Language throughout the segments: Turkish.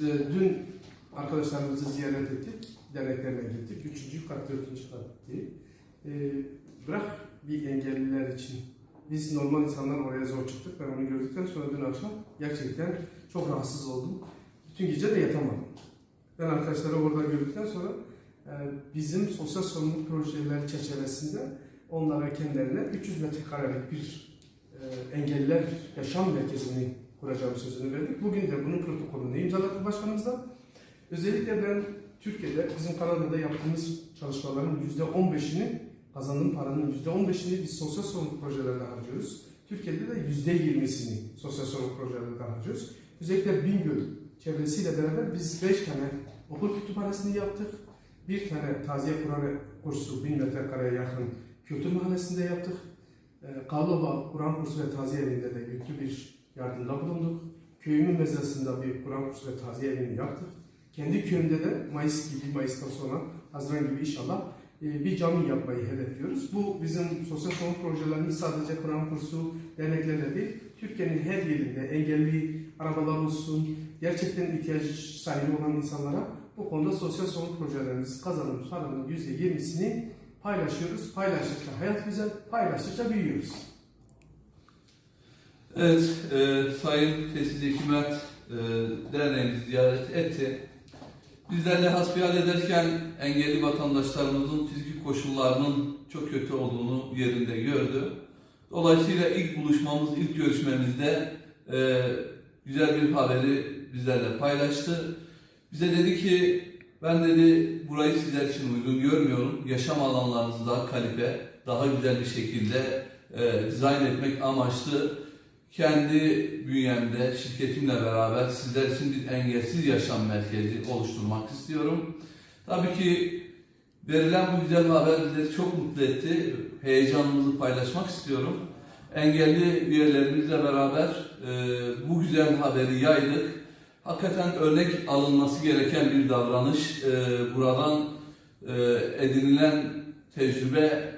Ee, Dün arkadaşlarımızı ziyaret ettik, derneklerine gittik. Üçüncü kat, dördüncü kat değil. Ee, bırak bir engelliler için. Biz normal insanlar oraya zor çıktık. Ben onu gördükten sonra dün akşam gerçekten çok rahatsız oldum. Bütün gece de yatamadım. Ben arkadaşları orada gördükten sonra e, bizim sosyal sorumluluk projeleri çerçevesinde onlara kendilerine 300 metrekarelik bir e, engelliler yaşam merkezini kuracağım sözünü verdik. Bugün de bunun protokolünü imzaladık başkanımızla. Özellikle ben Türkiye'de bizim Kanada'da yaptığımız çalışmaların %15'ini kazandığım paranın %15'ini biz sosyal sorumluluk projelerinde harcıyoruz. Türkiye'de de %20'sini sosyal sorumluluk projelerinde harcıyoruz. Özellikle Bingöl çevresiyle beraber biz 5 tane okul kütüphanesini yaptık. Bir tane taziye Kur'an kursu 1000 metrekareye yakın kültür mahallesinde yaptık. Ee, Karlova Kur'an kursu ve taziye evinde de yüklü bir yardımda bulunduk. Köyümün mezrasında bir Kur'an kursu ve taziye evini yaptık. Kendi köyümde de Mayıs gibi, Mayıs'tan sonra Haziran gibi inşallah e, bir cami yapmayı hedefliyoruz. Bu bizim sosyal sorumluluk projelerimiz sadece Kur'an kursu derneklerle değil, Türkiye'nin her yerinde engelli arabalar olsun, gerçekten ihtiyaç sahibi olan insanlara bu konuda sosyal sorumluluk projelerimiz kazanım paranın %20'sini paylaşıyoruz. Paylaştıkça hayat güzel, paylaştıkça büyüyoruz. Evet, e, Sayın Tesis Hikmet e, derneğimizi ziyaret etti. Bizlerle hasbihal ederken engelli vatandaşlarımızın fiziki koşullarının çok kötü olduğunu yerinde gördü. Dolayısıyla ilk buluşmamız, ilk görüşmemizde e, güzel bir haberi bizlerle paylaştı. Bize dedi ki, ben dedi burayı sizler için uygun görmüyorum. Yaşam alanlarınızı daha kalife, daha güzel bir şekilde e, dizayn etmek amaçlı kendi bünyemde, şirketimle beraber sizler için bir engelsiz yaşam merkezi oluşturmak istiyorum. Tabii ki verilen bu güzel haber bizi çok mutlu etti. Heyecanımızı paylaşmak istiyorum. Engelli üyelerimizle beraber e, bu güzel haberi yaydık. Hakikaten örnek alınması gereken bir davranış. E, buradan e, edinilen tecrübe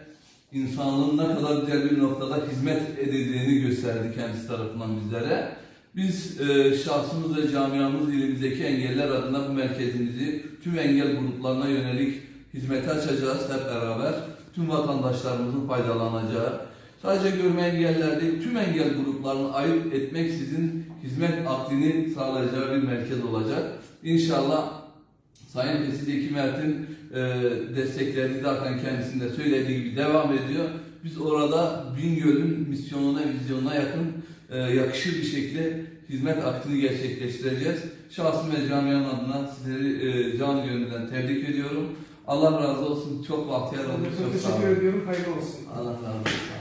insanlığın ne kadar güzel bir noktada hizmet edildiğini gösterdi kendisi tarafından bizlere. Biz e, şahsımız ve camiamız ilimizdeki engeller adına bu merkezimizi tüm engel gruplarına yönelik hizmete açacağız hep beraber. Tüm vatandaşlarımızın faydalanacağı, sadece görme engeller değil, tüm engel gruplarını ayırt etmeksizin hizmet akdini sağlayacağı bir merkez olacak. İnşallah Sayın Fesih Ekim Ert'in e, destekleri zaten kendisinde söylediği gibi devam ediyor. Biz orada Bingöl'ün misyonuna, vizyonuna yakın e, yakışır bir şekilde hizmet aktini gerçekleştireceğiz. Şahsım ve camianın adına sizleri e, canı gönülden tebrik ediyorum. Allah razı olsun. Çok bahtiyar olduk. Çok Çok teşekkür ediyorum. Hayırlı olsun. Allah razı olsun.